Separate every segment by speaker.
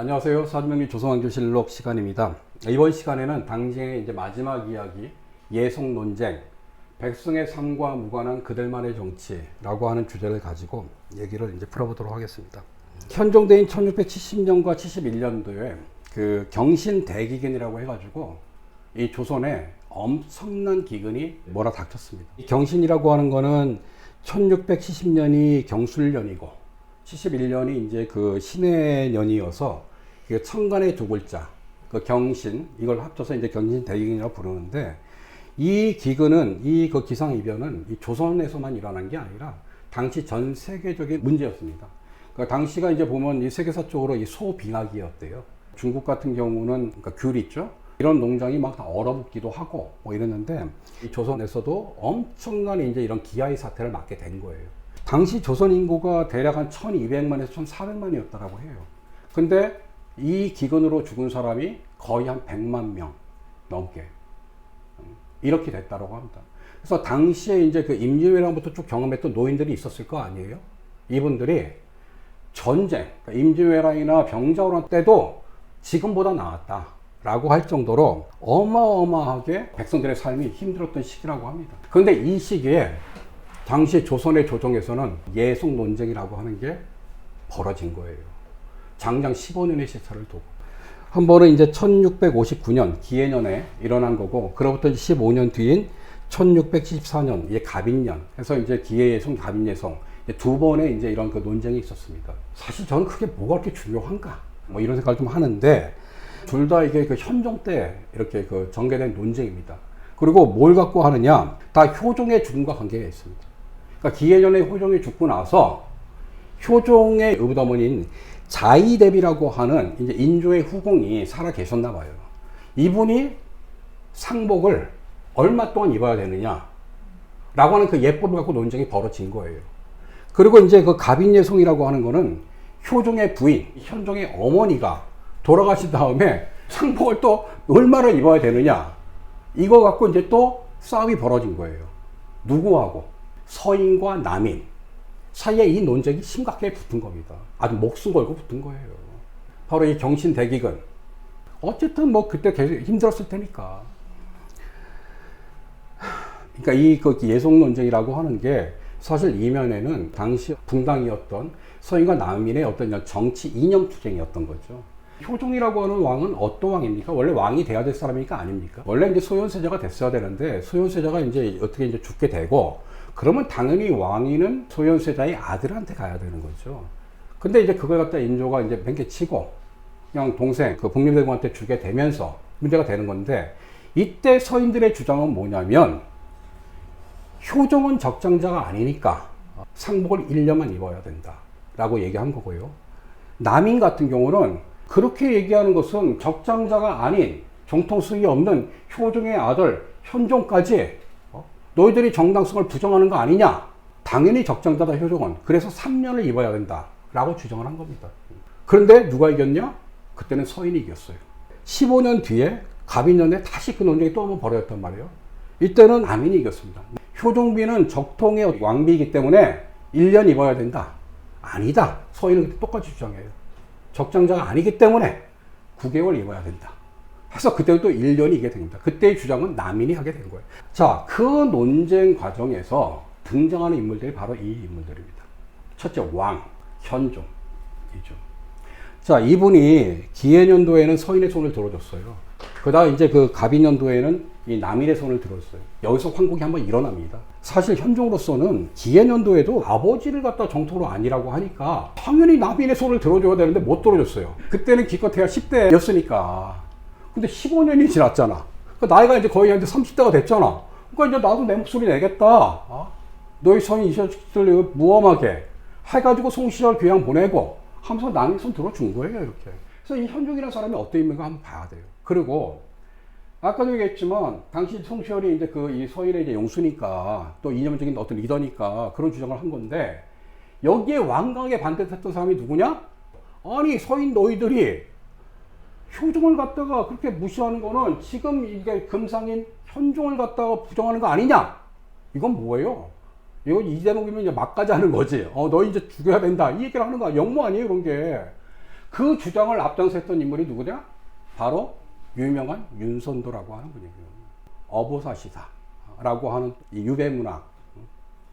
Speaker 1: 안녕하세요. 사주명리 조성왕조실록 시간입니다. 이번 시간에는 당시의 이제 마지막 이야기, 예송 논쟁, 백성의 삶과 무관한 그들만의 정치라고 하는 주제를 가지고 얘기를 이제 풀어보도록 하겠습니다. 현종대인 1670년과 71년도에 그 경신 대기근이라고 해가지고 이 조선에 엄청난 기근이 몰아닥쳤습니다. 이 경신이라고 하는 거는 1670년이 경술년이고 71년이 이제 그 신의 년이어서 그 천간의 두 글자, 그 경신 이걸 합쳐서 이제 경신 대기근이라고 부르는데 이 기근은 이 그 기상 이변은 이 조선에서만 일어난 게 아니라 당시 전 세계적인 문제였습니다. 그 당시가 이제 보면 이 세계사 쪽으로 이 소빙하기였대요. 중국 같은 경우는 그러니까 귤 있죠. 이런 농장이 막 다 얼어붙기도 하고 뭐 이랬는데 이 조선에서도 엄청난 이제 이런 기아의 사태를 맞게 된 거예요. 당시 조선 인구가 대략 한 1200만에서 1400만이었다라고 해요. 근데 이 기근으로 죽은 사람이 거의 한 100만 명 넘게 이렇게 됐다고 합니다. 그래서 당시에 이제 그 임진왜란부터 쭉 경험했던 노인들이 있었을 거 아니에요? 이분들이 전쟁, 그러니까 임진왜란이나 병자호란 때도 지금보다 나았다 라고 할 정도로 어마어마하게 백성들의 삶이 힘들었던 시기라고 합니다. 그런데 이 시기에 당시 조선의 조정에서는 예속 논쟁이라고 하는 게 벌어진 거예요. 장장 15년의 시차를 두고. 한 번은 이제 1659년 기해년에 일어난 거고, 그로부터 15년 뒤인 1674년, 이제 갑인년. 해서 이제 기해예송, 갑인예송. 두 번의 이제 이런 그 논쟁이 있었습니다. 사실 저는 그게 뭐가 그렇게 중요한가? 뭐 이런 생각을 좀 하는데, 둘 다 이게 그 현종 때 이렇게 그 전개된 논쟁입니다. 그리고 뭘 갖고 하느냐? 다 효종의 죽음과 관계가 있습니다. 그러니까 기해년에 효종이 죽고 나서 효종의 의붓어머니인 자이대비라고 하는 이제 인조의 후궁이 살아 계셨나 봐요. 이분이 상복을 얼마 동안 입어야 되느냐? 라고 하는 그 예법을 갖고 논쟁이 벌어진 거예요. 그리고 이제 그 갑인예송이라고 하는 거는 효종의 부인, 현종의 어머니가 돌아가신 다음에 상복을 또 얼마나 입어야 되느냐? 이거 갖고 이제 또 싸움이 벌어진 거예요. 누구하고? 서인과 남인. 사이에 이 논쟁이 심각하게 붙은 겁니다. 아주 목숨 걸고 붙은 거예요. 바로 이 경신 대기근. 어쨌든 뭐 그때 계속 힘들었을 테니까. 그러니까 이 그 예속 논쟁이라고 하는 게 사실 이면에는 당시 붕당이었던 서인과 남인의 어떤 정치 이념 투쟁이었던 거죠. 효종이라고 하는 왕은 어떤 왕입니까? 원래 왕이 돼야 될 사람이니까 아닙니까? 원래 이제 소현세자가 됐어야 되는데 소현세자가 이제 어떻게 이제 죽게 되고 그러면 당연히 왕위는 소현세자의 아들한테 가야 되는 거죠. 근데 이제 그걸 갖다 인조가 이제 맹개치고 그냥 동생 그 복림대공한테 주게 되면서 문제가 되는 건데 이때 서인들의 주장은 뭐냐면 효종은 적장자가 아니니까 상복을 1년만 입어야 된다 라고 얘기한 거고요. 남인 같은 경우는 그렇게 얘기하는 것은 적장자가 아닌 정통성이 없는 효종의 아들 현종까지 어? 너희들이 정당성을 부정하는 거 아니냐? 당연히 적장자다 효종은. 그래서 3년을 입어야 된다 라고 주장을 한 겁니다. 그런데 누가 이겼냐? 그때는 서인이 이겼어요. 15년 뒤에 갑인년에 다시 그 논쟁이 또 한번 벌어졌단 말이에요. 이때는 남인이 이겼습니다. 효종비는 적통의 왕비이기 때문에 1년 입어야 된다. 아니다. 서인은 똑같이 주장해요. 적장자가 아니기 때문에 9개월 입어야 된다. 해서 그때 또 1년이 이게 됩니다. 그때의 주장은 남인이 하게 된 거예요. 자, 그 논쟁 과정에서 등장하는 인물들이 바로 이 인물들입니다. 첫째, 왕, 현종이죠. 자, 이분이 기해년도에는 서인의 손을 들어줬어요. 그다가 이제 그 갑인년도에는 이 남인의 손을 들었어요. 여기서 황국이 한번 일어납니다. 사실 현종으로서는 기해년도에도 아버지를 갖다 정토로 아니라고 하니까 당연히 남인의 손을 들어줘야 되는데 못 들어줬어요. 그때는 기껏해야 10대였으니까. 근데 15년이 지났잖아. 그 나이가 이제 거의 이제 30대가 됐잖아. 그러니까 이제 나도 내 목소리 내겠다. 어? 너희 서인 이 자식들 무엄하게 해가지고 송시절 귀양 보내고 하면서 남의 손 들어준 거예요, 이렇게. 그래서 이 현종이라는 사람이 어떤 인물인가 한번 봐야 돼요. 그리고 아까도 얘기했지만 당시 송시열이 이제 그 이 서인의 이제 용수니까 또 이념적인 어떤 리더니까 그런 주장을 한 건데 여기에 완강하게 반대했던 사람이 누구냐? 아니 서인 너희들이 효종을 갖다가 그렇게 무시하는 거는 지금 이게 금상인 현종을 갖다가 부정하는 거 아니냐? 이건 뭐예요? 이건 이 대목이면 이제 막가지 하는 거지. 어, 너 이제 죽여야 된다. 이 얘기를 하는 거야. 영모 아니에요, 그런 게. 그 주장을 앞장섰던 인물이 누구냐? 바로 유명한 윤선도라고 하는 분이에요. 어보사시다라고 하는 이 유배 문학.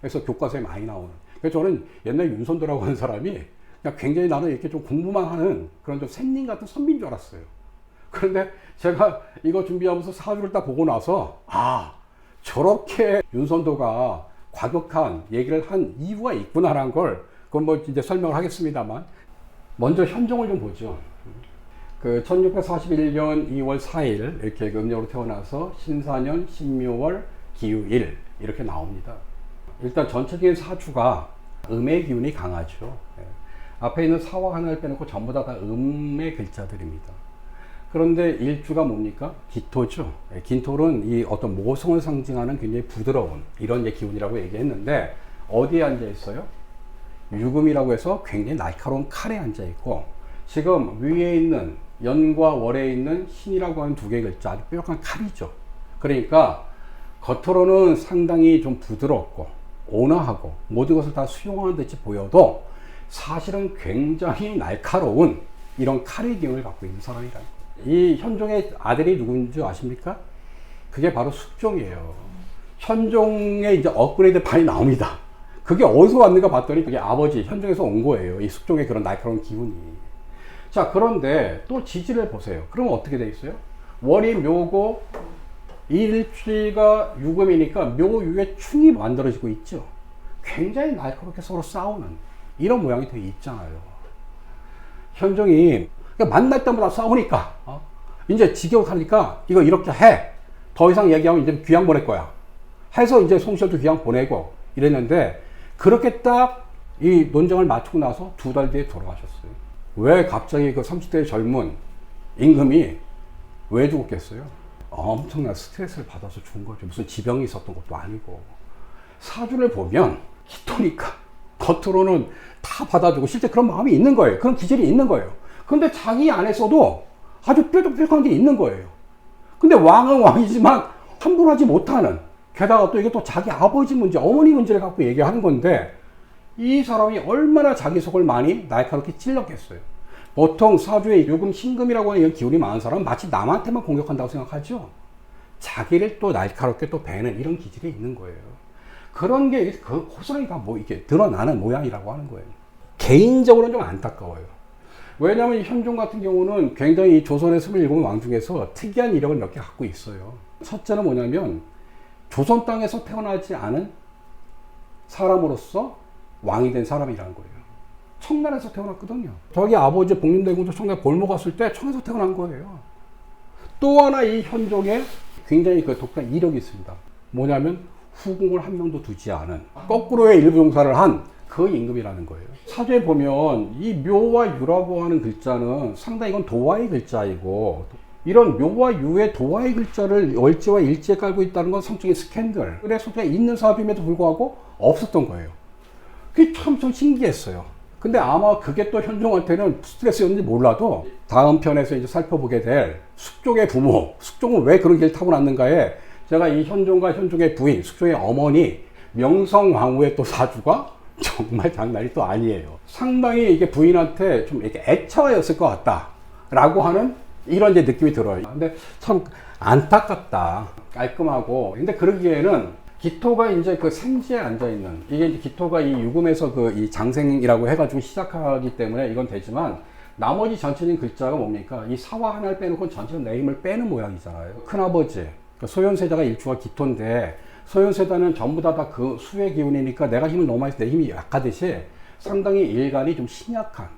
Speaker 1: 그래서 교과서에 많이 나오는. 그래서 저는 옛날 윤선도라고 하는 사람이 그냥 굉장히 나는 이렇게 좀 공부만 하는 그런 좀 仙님 같은 선비인 줄 알았어요. 그런데 제가 이거 준비하면서 사주를 딱 보고 나서 아 저렇게 윤선도가 과격한 얘기를 한 이유가 있구나라는 걸 그건 뭐 이제 설명을 하겠습니다만 먼저 현종을 좀 보죠. 그 1641년 2월 4일 이렇게 음력으로 태어나서 신사년 신묘월 기후일 이렇게 나옵니다. 일단 전체적인 사주가 음의 기운이 강하죠. 예. 앞에 있는 사와 하나를 빼놓고 전부 다, 다 음의 글자들입니다. 그런데 일주가 뭡니까? 기토죠. 예, 기토는 이 어떤 모성을 상징하는 굉장히 부드러운 이런 기운이라고 얘기했는데 어디에 앉아 있어요? 유금이라고 해서 굉장히 날카로운 칼에 앉아 있고 지금 위에 있는 연과 월에 있는 신이라고 하는 두 개의 글자 아주 뾰족한 칼이죠. 그러니까 겉으로는 상당히 좀 부드럽고 온화하고 모든 것을 다 수용하는 듯이 보여도 사실은 굉장히 날카로운 이런 칼의 기운을 갖고 있는 사람이라. 이 현종의 아들이 누군지 아십니까? 그게 바로 숙종이에요. 현종의 이제 업그레이드 판이 나옵니다. 그게 어디서 왔는가 봤더니 그게 아버지 현종에서 온 거예요. 이 숙종의 그런 날카로운 기운이. 자, 그런데 또 지지를 보세요. 그러면 어떻게 돼 있어요? 월이 묘고 일주가 유금이니까 묘유의 충이 만들어지고 있죠. 굉장히 날카롭게 서로 싸우는 이런 모양이 되어 있잖아요. 현종이 그러니까 만날 때마다 싸우니까 어? 이제 지겨워하니까 이거 이렇게 해. 더 이상 얘기하면 이제 귀양 보낼 거야. 해서 이제 송시열도 귀양 보내고 이랬는데 그렇게 딱 이 논쟁을 마치고 나서 두 달 뒤에 돌아가셨어요. 왜 갑자기 그 30대 젊은 임금이 왜 죽었겠어요? 엄청난 스트레스를 받아서 죽은 거죠. 무슨 지병이 있었던 것도 아니고. 사주를 보면 기토니까 겉으로는 다 받아주고 실제 그런 마음이 있는 거예요. 그런 기질이 있는 거예요. 근데 자기 안에서도 아주 뾰족뾰족한 게 있는 거예요. 근데 왕은 왕이지만 함부로 하지 못하는 게다가 또 이게 또 자기 아버지 문제, 어머니 문제를 갖고 얘기하는 건데 이 사람이 얼마나 자기 속을 많이 날카롭게 찔렀겠어요. 보통 사주에 요금 신금이라고 하는 이런 기운이 많은 사람은 마치 남한테만 공격한다고 생각하죠. 자기를 또 날카롭게 또 베는 이런 기질이 있는 거예요. 그런 게그 호소리가 뭐 이렇게 드러나는 모양이라고 하는 거예요. 개인적으로는 좀 안타까워요. 왜냐하면 이 현종 같은 경우는 굉장히 이 조선의 27 왕 중에서 특이한 이력을 몇 개 갖고 있어요. 첫째는 뭐냐면 조선 땅에서 태어나지 않은 사람으로서 왕이 된 사람이라는 거예요. 청나라에서 태어났거든요. 저기 아버지 복림대군도 청나라 볼모 갔을 때 청에서 태어난 거예요. 또 하나 이 현종에 굉장히 그 독특한 이력이 있습니다. 뭐냐면 후궁을 한 명도 두지 않은 거꾸로의 일부 종사를 한 그 임금이라는 거예요. 사주에 보면 이 묘와 유라고 하는 글자는 상당히 이건 도화의 글자이고 이런 묘와 유의 도화의 글자를 월지와 일지에 깔고 있다는 건 성적인 스캔들. 그래서 그냥 있는 사주임에도 불구하고 없었던 거예요. 그게 참, 좀 신기했어요. 근데 아마 그게 또 현종한테는 스트레스였는지 몰라도 다음 편에서 이제 살펴보게 될 숙종의 부모, 숙종은 왜 그런 길을 타고 났는가에 제가 이 현종과 현종의 부인, 숙종의 어머니, 명성황후의 또 사주가 정말 장난이 또 아니에요. 상당히 이게 부인한테 좀 이렇게 애처였을 것 같다라고 하는 이런 이제 느낌이 들어요. 근데 참 안타깝다. 깔끔하고. 근데 그러기에는 기토가 이제 그 생지에 앉아 있는 이게 이제 기토가 이 유금에서 그 이 장생이라고 해가지고 시작하기 때문에 이건 되지만 나머지 전체적인 글자가 뭡니까? 이 사와 하나를 빼놓고 전체는 내 힘을 빼는 모양이잖아요. 큰아버지, 그 소현세자가 일주가 기토인데 소현세자는 전부 다 다 그 수의 기운이니까 내가 힘을 너무 많이 써내 힘이 약하듯이 상당히 일간이 좀 신약한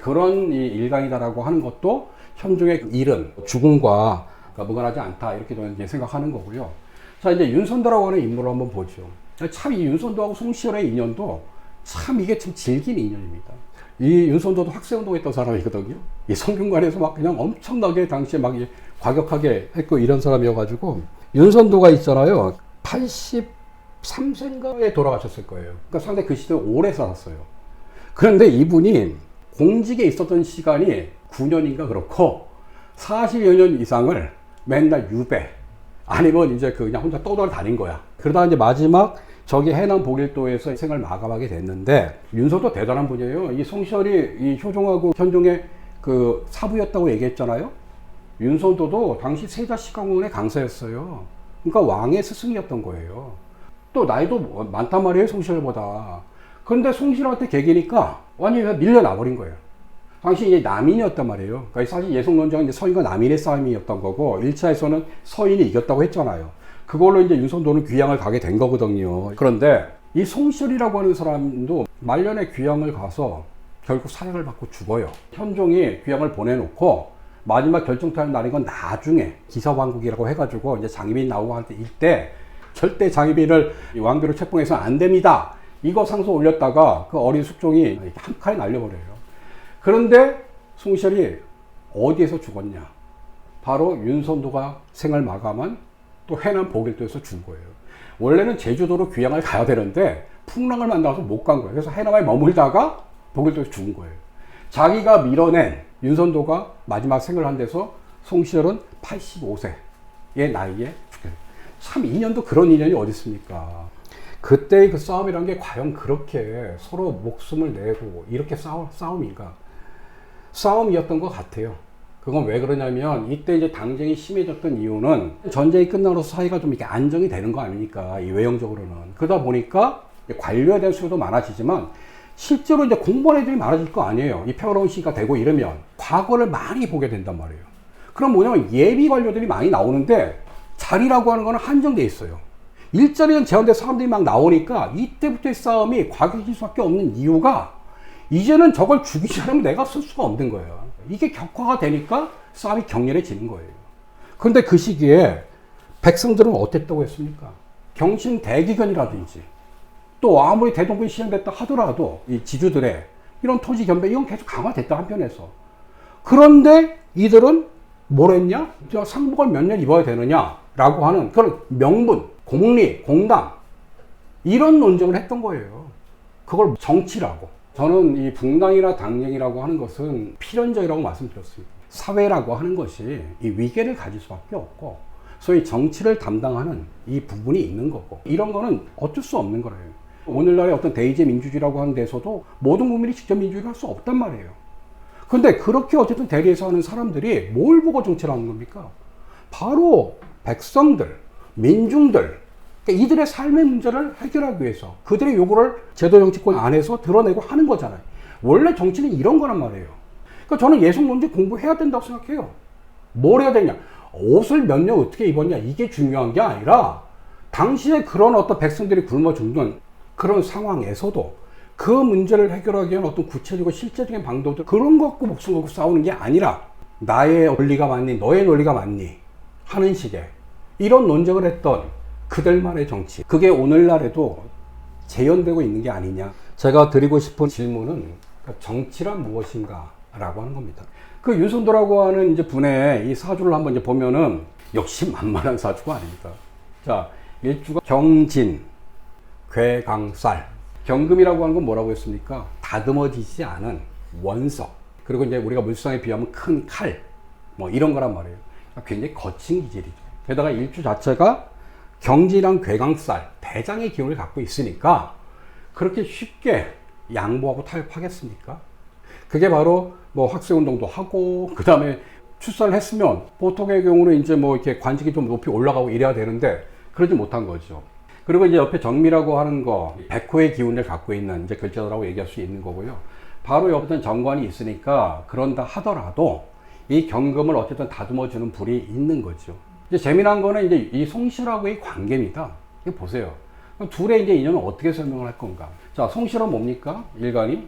Speaker 1: 그런 이 일간이다라고 하는 것도 현종의 일은 죽음과 무관하지 않다 이렇게 저는 이제 생각하는 거고요. 자 이제 윤선도라고 하는 인물을 한번 보죠. 참 이 윤선도하고 송시열의 인연도 참 이게 참 질긴 인연입니다. 이 윤선도도 학생운동 했던 사람이거든요. 이 성균관에서 막 그냥 엄청나게 당시에 막 과격하게 했고 이런 사람이어가지고 윤선도가 있잖아요. 83세인가에 돌아가셨을 거예요. 그러니까 상당히 그 시대에 오래 살았어요. 그런데 이분이 공직에 있었던 시간이 9년인가 그렇고 40여 년 이상을 맨날 유배 아니면 이제 그 그냥 혼자 떠돌아 다닌 거야. 그러다 이제 마지막 저기 해남 보길도에서 생을 마감하게 됐는데 윤석도 대단한 분이에요. 이 송시열이 이 효종하고 현종의 그 사부였다고 얘기했잖아요. 윤선도도 당시 세자시강원의 강사였어요. 그러니까 왕의 스승이었던 거예요. 또 나이도 뭐 많단 말이에요, 송실보다. 그런데 송실한테 개기니까 완전히 밀려나 버린 거예요. 당시 이제 남인이었단 말이에요. 그러니까 사실 이제 서인과 남인의 싸움이었던 거고, 1차에서는 서인이 이겼다고 했잖아요. 그걸로 이제 윤선도는 귀양을 가게 된 거거든요. 그런데 이 송실이라고 하는 사람도 말년에 귀양을 가서 결국 사형을 받고 죽어요. 현종이 귀양을 보내놓고 마지막 결정타는 날인 건 나중에 기사왕국이라고 해가지고 이제 장희빈 나오고 할 때 이때 절대 장희빈을 이 왕비로 책봉해서는 안 됩니다. 이거 상소 올렸다가 그 어린 숙종이 한 칼에 날려버려요. 그런데 송실이 어디에서 죽었냐? 바로 윤선도가 생을 마감한 또 해남 보길도에서 죽은 거예요. 원래는 제주도로 귀향을 가야 되는데 풍랑을 만나서 못 간 거예요. 그래서 해남에 머물다가 보길도에서 죽은 거예요. 자기가 밀어낸 윤선도가 마지막 생을 한 데서 송시열은 85세의 나이에 참 인연도 그런 인연이 어디 있습니까? 그때의 그 싸움이란 게 과연 그렇게 서로 목숨을 내고 이렇게 싸우, 싸움인가? 싸움이었던 것 같아요. 그건 왜 그러냐면 이때 이제 당쟁이 심해졌던 이유는 전쟁이 끝나고서 사이가 좀 이렇게 안정이 되는 거 아닙니까? 이 외형적으로는. 그러다 보니까 관료에 대한 수요도 많아지지만 실제로 이제 공무원 애들이 많아질 거 아니에요. 이 평화로운 시기가 되고 이러면 과거를 많이 보게 된단 말이에요. 그럼 뭐냐면 예비 관료들이 많이 나오는데 자리라고 하는 거는 한정돼 있어요. 일자리는 제한돼 사람들이 막 나오니까 이때부터의 싸움이 과격해질 수밖에 없는 이유가 이제는 저걸 죽이지 않으면 내가 쓸 수가 없는 거예요. 이게 격화가 되니까 싸움이 격렬해지는 거예요. 그런데 그 시기에 백성들은 어땠다고 했습니까? 경신 대기견이라든지 또 아무리 대동군이 시행됐다 하더라도 이 지주들의 이런 토지 겸배 이건 계속 강화됐다 한편에서 그런데 이들은 뭘 했냐? 저 상복을 몇 년 입어야 되느냐라고 하는 그런 명분, 공리, 공당 이런 논쟁을 했던 거예요. 그걸 정치라고. 저는 이 붕당이나 당쟁이라고 하는 것은 필연적이라고 말씀드렸습니다. 사회라고 하는 것이 이 위계를 가질 수밖에 없고 소위 정치를 담당하는 이 부분이 있는 거고 이런 거는 어쩔 수 없는 거예요. 오늘날의 어떤 대의제 민주주의라고 하는 데서도 모든 국민이 직접 민주주의를 할 수 없단 말이에요. 근데 그렇게 어쨌든 대리에서 하는 사람들이 뭘 보고 정치를 하는 겁니까? 바로 백성들, 민중들, 그러니까 이들의 삶의 문제를 해결하기 위해서 그들의 요구를 제도 정치권 안에서 드러내고 하는 거잖아요. 원래 정치는 이런 거란 말이에요. 그러니까 저는 예속 문제 공부해야 된다고 생각해요. 뭘 해야 되냐? 옷을 몇 년 어떻게 입었냐? 이게 중요한 게 아니라 당시에 그런 어떤 백성들이 굶어 죽는 그런 상황에서도 그 문제를 해결하기 위한 어떤 구체적이고 실제적인 방법들 그런 거 갖고 목숨 걸고 싸우는 게 아니라 나의 논리가 맞니 너의 논리가 맞니 하는 식의 이런 논쟁을 했던 그들만의 정치 그게 오늘날에도 재현되고 있는 게 아니냐 제가 드리고 싶은 질문은 정치란 무엇인가 라고 하는 겁니다 그 윤선도라고 하는 이제 분의 이 사주를 한번 이제 보면은 역시 만만한 사주가 아닙니다 자 일주가 경진 괴강쌀 경금이라고 하는 건 뭐라고 했습니까? 다듬어지지 않은 원석. 그리고 이제 우리가 물상에 비하면 큰 칼. 뭐 이런 거란 말이에요. 굉장히 거친 기질이죠. 게다가 일주 자체가 경지랑 괴강살, 대장의 기운을 갖고 있으니까 그렇게 쉽게 양보하고 타협하겠습니까? 그게 바로 뭐 학생 운동도 하고, 그 다음에 출산을 했으면 보통의 경우는 이제 뭐 이렇게 관직이 좀 높이 올라가고 이래야 되는데 그러지 못한 거죠. 그리고 이제 옆에 정미라고 하는 거, 백호의 기운을 갖고 있는 이제 글자라고 얘기할 수 있는 거고요. 바로 옆에 정관이 있으니까 그런다 하더라도 이 경금을 어쨌든 다듬어 주는 불이 있는 거죠. 이제 재미난 거는 이제 이 송실하고의 관계입니다. 이거 보세요. 둘의 이제 인연을 어떻게 설명을 할 건가? 자, 송실은 뭡니까? 일간이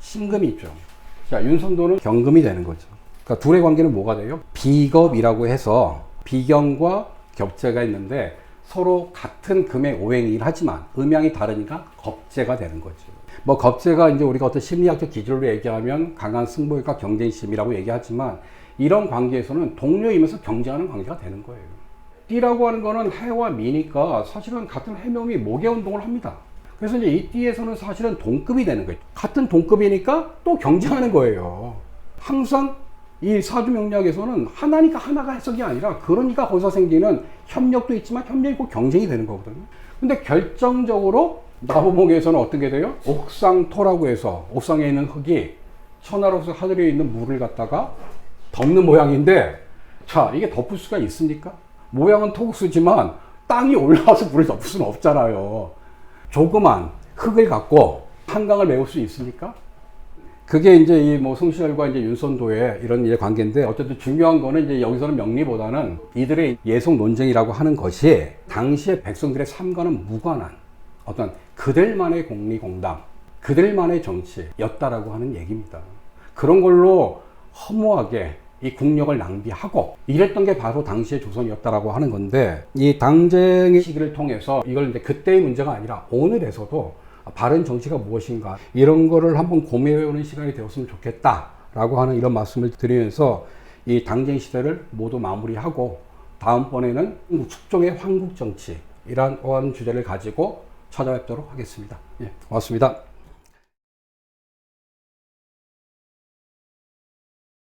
Speaker 1: 신금이 있죠. 자, 윤선도는 경금이 되는 거죠. 그러니까 둘의 관계는 뭐가 돼요? 비겁이라고 해서 비경과 겹제가 있는데 서로 같은 금의 오행이긴 하지만 음양이 다르니까 겁재가 되는 거죠. 뭐 겁재가 이제 우리가 어떤 심리학적 기준으로 얘기하면 강한 승부욕과 경쟁심이라고 얘기하지만 이런 관계에서는 동료이면서 경쟁하는 관계가 되는 거예요. 띠라고 하는 거는 해와 미니까 사실은 같은 해묘미 목의 운동을 합니다. 그래서 이제 이 띠에서는 사실은 동급이 되는 거예요. 같은 동급이니까 또 경쟁하는 거예요. 항상 이 사주 명리학에서는 하나니까 하나가 해석이 아니라 그러니까 거기서 생기는 협력도 있지만 협력이 고 경쟁이 되는 거거든요. 근데 결정적으로 나무목에서는 어떻게 돼요? 옥상토라고 해서 옥상에 있는 흙이 천하로서 하늘에 있는 물을 갖다가 덮는 모양인데 자 이게 덮을 수가 있습니까? 모양은 토국수지만 땅이 올라와서 물을 덮을 수는 없잖아요. 조그만 흙을 갖고 한강을 메울 수 있습니까? 그게 이제 이뭐 송시열과 이제 윤선도의 이런 이제 관계인데 어쨌든 중요한 거는 이제 여기서는 명리보다는 이들의 예속 논쟁이라고 하는 것이 당시의 백성들의 삶과는 무관한 어떤 그들만의 공리공담, 그들만의 정치였다라고 하는 얘기입니다. 그런 걸로 허무하게 이 국력을 낭비하고 이랬던 게 바로 당시의 조선이었다라고 하는 건데 이 당쟁의 시기를 통해서 이걸 이제 그때의 문제가 아니라 오늘에서도 바른 정치가 무엇인가 이런 거를 한번 고민해보는 시간이 되었으면 좋겠다라고 하는 이런 말씀을 드리면서 이 당쟁 시대를 모두 마무리하고 다음번에는 축종의 황국 정치 이러한 주제를 가지고 찾아뵙도록 하겠습니다. 예, 고맙습니다.